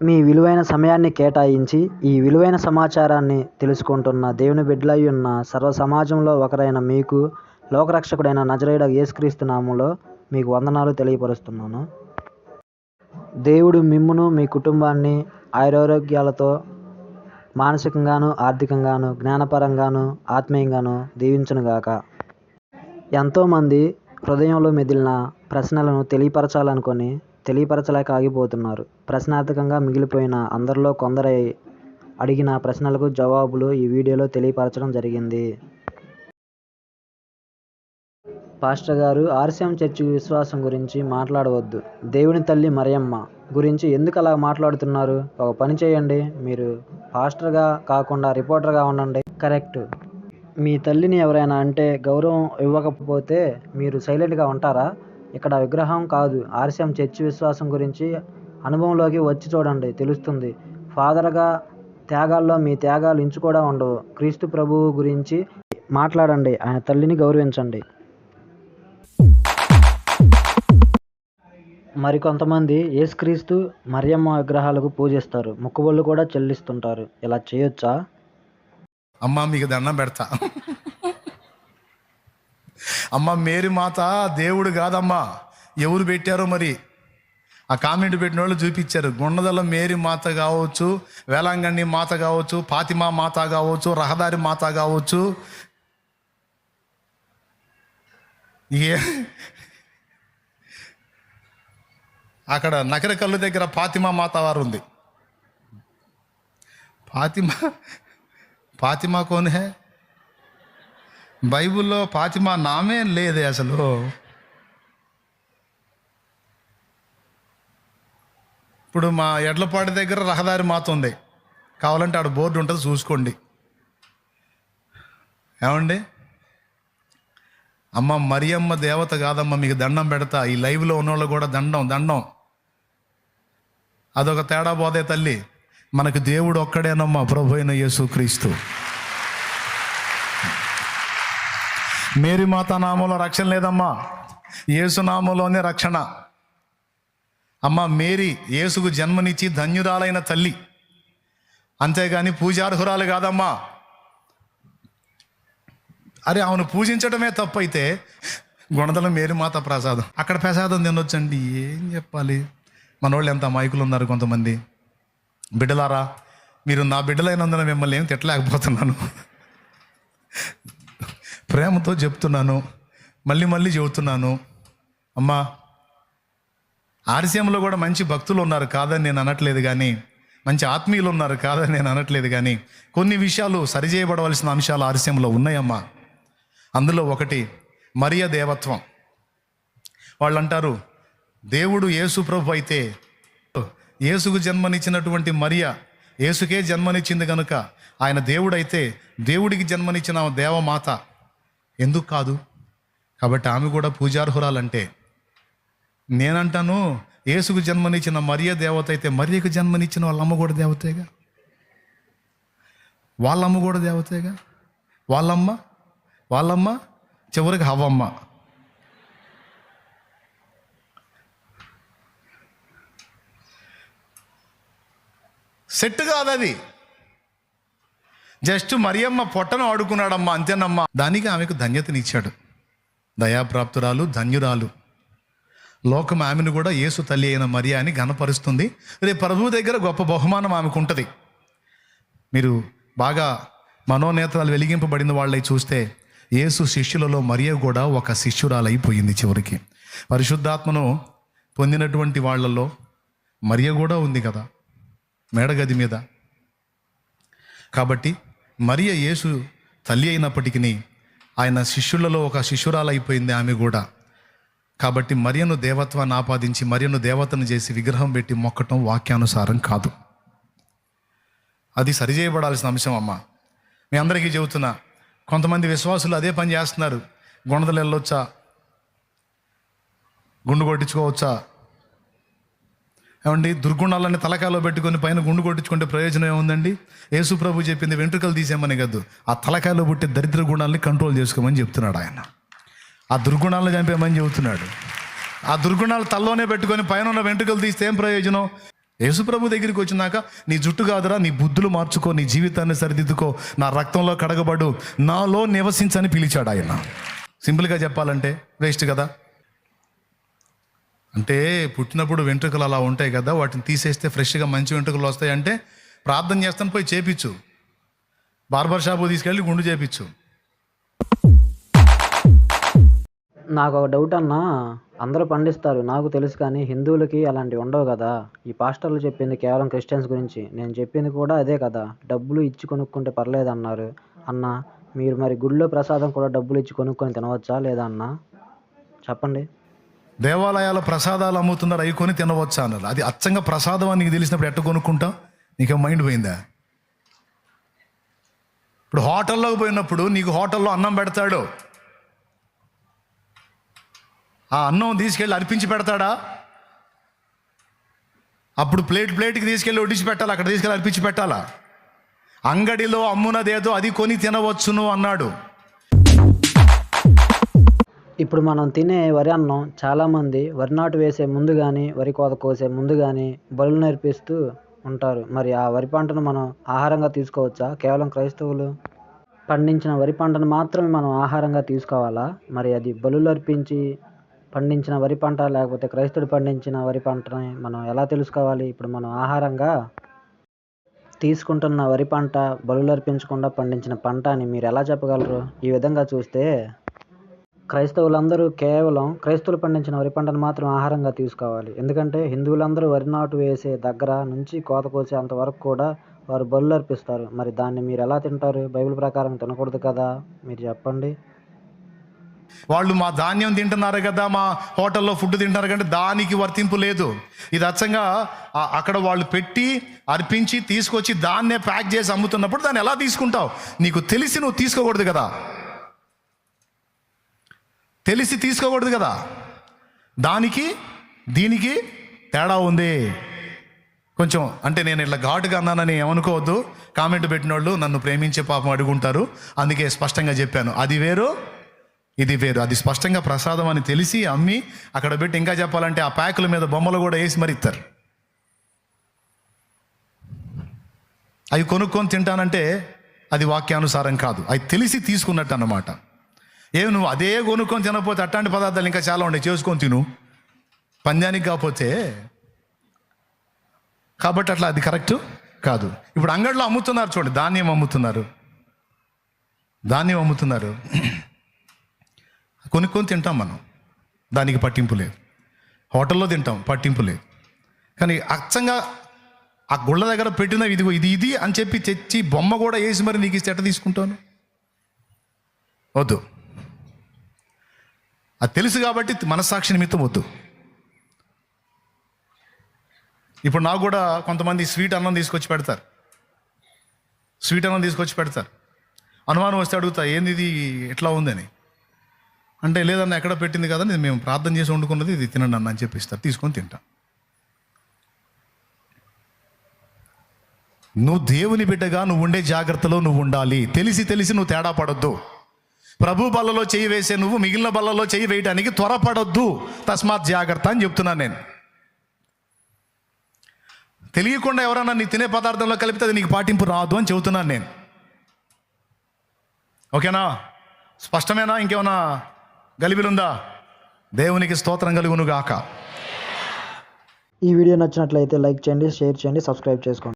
మీ విలువైన సమయాన్ని కేటాయించి ఈ విలువైన సమాచారాన్ని తెలుసుకుంటున్న దేవుని బిడ్డలై ఉన్న సర్వ సమాజంలో ఒకరైన మీకు లోకరక్షకుడైన నజరేయుడ యేసుక్రీస్తు నామంలో మీకు వందనాలు తెలియపరుస్తున్నాను. దేవుడు మిమ్మును మీ కుటుంబాన్ని ఆయురారోగ్యాలతో మానసికంగాను ఆర్థికంగాను జ్ఞానపరంగాను ఆత్మీయంగాను దీవించునుగాక. ఎంతోమంది హృదయంలో మెదిలిన ప్రశ్నలను తెలియపరచాలనుకొని తెలియపరచలేక ఆగిపోతున్నారు. ప్రశ్నార్థకంగా మిగిలిపోయిన అందరిలో కొందరై అడిగిన ప్రశ్నలకు జవాబులు ఈ వీడియోలో తెలియపరచడం జరిగింది. పాస్టర్ గారు ఆర్సిఎం చర్చి విశ్వాసం గురించి మాట్లాడవద్దు. దేవుని తల్లి మరియమ్మ గురించి ఎందుకు అలా మాట్లాడుతున్నారు? ఒక పని చేయండి. మీరు పాస్టర్గా కాకుండా రిపోర్టర్గా ఉండండి. కరెక్ట్. మీ తల్లిని ఎవరైనా అంటే గౌరవం ఇవ్వకపోతే మీరు సైలెంట్గా ఉంటారా? ఇక్కడ విగ్రహం కాదు. ఆర్సిఎం చర్చి విశ్వాసం గురించి అనుభవంలోకి వచ్చి చూడండి తెలుస్తుంది. ఫాదర్గా త్యాగాల్లో మీ త్యాగాలు ఇంచు కూడా ఉండవు. క్రీస్తు ప్రభువు గురించి మాట్లాడండి ఆయన తల్లిని గౌరవించండి. మరికొంతమంది యేసుక్రీస్తు మరియమ్మ విగ్రహాలకు పూజిస్తారు. మొక్కుబళ్ళు కూడా చెల్లిస్తుంటారు. ఇలా చేయొచ్చా? అమ్మ మీకు దండం పెడతా. అమ్మ మేరీ మాత దేవుడు కాదమ్మా. ఎవరు పెట్టారో మరి? ఆ కామెంట్ పెట్టిన వాళ్ళు చూపించారు. గుండదల మేరీ మాత కావచ్చు వేలాంగణి మాత కావచ్చు ఫాతిమా మాత కావచ్చు రహదారి మాత కావచ్చు. ఏ అక్కడ నకరకల్లు దగ్గర ఫాతిమా మాత వారు ఉంది. ఫాతిమా ఫాతిమా కోనే? బైబిల్లో ఫాతిమా నామే లేదే అసలు. ఇప్పుడు మా ఎడ్లపాటి దగ్గర రహదారి మాతుంది. కావాలంటే ఆడ బోర్డు ఉంటుంది చూసుకోండి. ఏమండి? అమ్మ మరియమ్మ దేవత కాదమ్మ మీకు దండం పెడతా. ఈ లైవ్లో ఉన్నోళ్ళు కూడా దండం దండం. అదొక తేడా పోదే తల్లి. మనకు దేవుడు ఒక్కడేనమ్మా ప్రభు అయిన యేసు క్రీస్తు మేరీ మాత నామంలో రక్షణ లేదమ్మా. యేసునామంలోనే రక్షణ. అమ్మ మేరీ యేసుకు జన్మనిచ్చి ధన్యురాలైన తల్లి. అంతేగాని పూజార్హురాలు కాదమ్మా. అరే ఆమెను పూజించడమే తప్పైతే గుణదల మేరీమాత ప్రసాదం. అక్కడ ప్రసాదం తినొచ్చండి ఏం చెప్పాలి? మనోళ్ళు ఎంత మైకులు ఉన్నారు కొంతమంది. బిడ్డలారా మీరు నా బిడ్డలైనందున మిమ్మల్ని ఏం తిట్టలేకపోతున్నాను. ప్రేమతో చెప్తున్నాను మళ్ళీ మళ్ళీ చెబుతున్నాను. అమ్మా ఆర్సీఎంలో కూడా మంచి భక్తులు ఉన్నారు కాదని నేను అనట్లేదు కానీ మంచి ఆత్మీయులు ఉన్నారు కాదని నేను అనట్లేదు కానీ కొన్ని విషయాలు సరిచేయబడవలసిన అంశాలు ఆర్సీఎంలో ఉన్నాయమ్మా. అందులో ఒకటి మరియ దేవత్వం. వాళ్ళు అంటారు దేవుడు యేసు ప్రభు అయితే యేసుకు జన్మనిచ్చినటువంటి మరియ యేసుకే జన్మనిచ్చింది కనుక ఆయన దేవుడైతే దేవుడికి జన్మనిచ్చిన దేవమాత. ఎందుకు కాదు? కాబట్టి ఆమె కూడా పూజార్హురాలంటే నేనంటాను యేసుకు జన్మనిచ్చిన మరియ దేవత అయితే మరియకు జన్మనిచ్చిన వాళ్ళ అమ్మ కూడా దేవతేగా? వాళ్ళమ్మ కూడా దేవతేగా? వాళ్ళమ్మ? వాళ్ళమ్మ? చివరికి హవమ్మ. సెట్ కాదు అది. జస్ట్ మరియమ్మ పొట్టను ఆడుకున్నాడమ్మా అంతేనమ్మా. దానికి ఆమెకు ధన్యతనిచ్చాడు. దయాప్రాప్తురాలు ధన్యురాలు. లోకం ఆమెను కూడా యేసు తల్లి అయిన మరియా అని ఘనపరుస్తుంది. రేపు ప్రభువు దగ్గర గొప్ప బహుమానం ఆమెకు ఉంటుంది మీరు బాగా మనోనేత్రాలు వెలిగింపబడిన వాళ్ళై చూస్తే యేసు శిష్యులలో మరియ కూడా ఒక శిష్యురాలైపోయింది చివరికి. పరిశుద్ధాత్మను పొందినటువంటి వాళ్ళల్లో మరియ కూడా ఉంది కదా మేడగది మీద. కాబట్టి మరియ యేసు తల్లి అయినప్పటికీ ఆయన శిష్యులలో ఒక శిష్యురాలైపోయింది ఆమె కూడా. కాబట్టి మరియను దేవత్వాన్ని ఆపాదించి మరియను దేవతను చేసి విగ్రహం పెట్టి మొక్కటం వాక్యానుసారం కాదు. అది సరిచేయబడాల్సిన అంశం అమ్మ. మీ అందరికీ చెబుతున్నా కొంతమంది విశ్వాసులు అదే పని చేస్తున్నారు. గుణదలు వెళ్ళొచ్చా? గుండు కొట్టించుకోవచ్చా? ఏమండి దుర్గుణాలని తలకాయలో పెట్టుకొని పైన గుండు కొట్టించుకుంటే ప్రయోజనం ఏముందండి? యేసు ప్రభు చెప్పింది వెంట్రుకలు తీసేయమని కాదు ఆ తలకాయలో పుట్టే దరిద్ర గుణాలని కంట్రోల్ చేసుకోమని చెప్తున్నాడు ఆయన. ఆ దుర్గుణాలను చంపేమని చెబుతున్నాడు. ఆ దుర్గుణాలు తల్లోనే పెట్టుకొని పైన ఉన్న వెంట్రుకలు తీస్తే ఏం ప్రయోజనం? యేసుప్రభు దగ్గరికి వచ్చినాక నీ జుట్టు కాదురా నీ బుద్ధులు మార్చుకో నీ జీవితాన్ని సరిదిద్దుకో నా రక్తంలో కడగబడు నాలో నివసించని పిలిచాడు ఆయన. సింపుల్గా చెప్పాలంటే వేస్ట్ కదా? అంటే పుట్టినప్పుడు వెంట్రుకలు అలా ఉంటాయి కదా వాటిని తీసేస్తే ఫ్రెష్గా మంచి వెంట్రుకలు వస్తాయి అంటే ప్రార్థన చేస్తాను పోయి చేపించు. బార్బర్ షాపు తీసుకెళ్ళి గుండు చేపించు. నాకు ఒక డౌట్ అన్నా అందరూ పండిస్తారు. నాకు తెలుసు కానీ హిందువులకి అలాంటివి ఉండవు కదా. ఈ పాస్టర్లు చెప్పింది కేవలం క్రిస్టియన్స్ గురించి. నేను చెప్పింది కూడా అదే కదా. డబ్బులు ఇచ్చి కొనుక్కుంటే పర్లేదు అన్నారు. అన్న మీరు మరి గుడిలో ప్రసాదం కూడా డబ్బులు ఇచ్చి కొనుక్కొని తినవచ్చా లేదా అన్న? చెప్పండి. దేవాలయాల ప్రసాదాలు అమ్ముతున్నారు? అవి కొని తినవచ్చా అన్నారు. అది అచ్చంగా ప్రసాదం అని నీకు తెలిసినప్పుడు ఎట్ట కొనుక్కుంటావు నీకు మైండ్ పోయిందా? ఇప్పుడు హోటల్లోకి పోయినప్పుడు నీకు హోటల్లో అన్నం పెడతాడు. ఆ అన్నం తీసుకెళ్ళి అర్పించి పెడతాడా? అప్పుడు ప్లేట్ ప్లేట్కి తీసుకెళ్ళి వడ్డించి పెట్టాలి? అక్కడ తీసుకెళ్ళి అర్పించి పెట్టాలా? అంగడిలో అమ్మునదేదో అది కొని తినవచ్చును అన్నాడు. ఇప్పుడు మనం తినే వరి అన్నం చాలామంది వరి నాటు వేసే ముందు కానీ వరి కోత కోసే ముందు కానీ బలులు నేర్పిస్తూ ఉంటారు. మరి ఆ వరి పంటను మనం ఆహారంగా తీసుకోవచ్చా? కేవలం క్రైస్తవులు? పండించిన వరి పంటను మాత్రమే మనం ఆహారంగా తీసుకోవాలా? మరి అది బలులు అర్పించి పండించిన వరి పంట లేకపోతే క్రైస్తవుడు పండించిన వరి పంటని మనం ఎలా తెలుసుకోవాలి? ఇప్పుడు మనం ఆహారంగా తీసుకుంటున్న వరి పంట బలులు అర్పించకుండా పండించిన పంట అని మీరు ఎలా చెప్పగలరు? ఈ విధంగా చూస్తే క్రైస్తవులందరూ కేవలం క్రైస్తవులు పండించిన వరి పంటను మాత్రం ఆహారంగా తీసుకోవాలి. ఎందుకంటే హిందువులందరూ వరి నాటు వేసే దగ్గర నుంచి కోత కోసే అంతవరకు కూడా వారు బలులర్పిస్తారు. మరి దాన్ని మీరు ఎలా తింటారు? బైబిల్ ప్రకారం తినకూడదు కదా? మీరు చెప్పండి. వాళ్ళు మా ధాన్యం తింటున్నారు కదా మా హోటల్లో ఫుడ్ తింటున్నారు కంటే దానికి వర్తింపు లేదు. ఇది అచ్చంగా అక్కడ వాళ్ళు పెట్టి అర్పించి తీసుకొచ్చి దాన్నే ప్యాక్ చేసి అమ్ముతున్నప్పుడు దాన్ని ఎలా తీసుకుంటావు? నీకు తెలిసి నువ్వు తీసుకోకూడదు కదా. తెలిసి తీసుకోకూడదు కదా. దానికి దీనికి తేడా ఉంది. కొంచెం అంటే నేను ఇట్లా ఘాటుగా అన్నానని ఏమనుకోవద్దు. కామెంట్ పెట్టిన వాళ్ళు నన్ను ప్రేమించే పాపం అడుగుంటారు. అందుకే స్పష్టంగా చెప్పాను. అది వేరు ఇది వేరు. అది స్పష్టంగా ప్రసాదం అని తెలిసి అమ్మి అక్కడ పెట్టి ఇంకా చెప్పాలంటే ఆ ప్యాకుల మీద బొమ్మలు కూడా వేసి మరి ఇస్తారు. అవి కొనుక్కొని తింటానంటే అది వాక్యానుసారం కాదు. అది తెలిసి తీసుకున్నట్టు అన్నమాట. ఏమి నువ్వు అదే కొనుక్కొని తినకపోతే అట్లాంటి పదార్థాలు ఇంకా చాలా ఉన్నాయి. చేసుకొని తిను. పంద్యానికి కాకపోతే కాబట్టి అట్లా అది కరెక్ట్ కాదు. ఇప్పుడు అంగడిలో అమ్ముతున్నారు చూడండి. ధాన్యం అమ్ముతున్నారు. ధాన్యం అమ్ముతున్నారు. కొనుక్కొని తింటాం మనం. దానికి పట్టింపు లేదు. హోటల్లో తింటాం పట్టింపు లేదు. కానీ అచ్చంగా ఆ గుళ్ళ దగ్గర పెట్టిన ఇదిగో ఇది ఇది అని చెప్పి తెచ్చి బొమ్మ కూడా వేసి మరి నీకు ఇస్తే ఎట్ట తీసుకుంటాను? వద్దు. అది తెలుసు కాబట్టి మనస్సాక్షి నిమిత్తం వద్దు. ఇప్పుడు నాకు కూడా కొంతమంది స్వీట్ అన్నం తీసుకొచ్చి పెడతారు. స్వీట్ అన్నం తీసుకొచ్చి పెడతారు. అనుమానం వస్తే అడుగుతా ఏంది ఇది? ఎట్లా ఉందని? అంటే లేదన్న ఎక్కడ పెట్టింది కదా ఇది మేము ప్రార్థన చేసి వండుకున్నది ఇది తినండి అన్న అని చెప్పిస్తారు తీసుకొని తింటా. నువ్వు దేవుని బిడ్డగా నువ్వు ఉండే జాగ్రత్తలో నువ్వు ఉండాలి. తెలిసి తెలిసి నువ్వు తేడా పడొద్దు. ప్రభు బల్లలో చేయి వేసే నువ్వు మిగిలిన బల్లలో చేయి వేయడానికి త్వరపడొద్దు. తస్మాత్ జాగ్రత్త అని చెప్తున్నాను నేను. తెలియకుండా ఎవరైనా నీ తినే పదార్థంలో కలిపితే అది నీకు పాటింపు రాదు అని చెబుతున్నాను నేను. ఓకేనా? స్పష్టమేనా? ఇంకేమైనా గలిబిలుందా? దేవునికి స్తోత్రం కలుగునుగాక. ఈ వీడియో నచ్చినట్లయితే లైక్ చేయండి షేర్ చేయండి సబ్స్క్రైబ్ చేసుకోండి.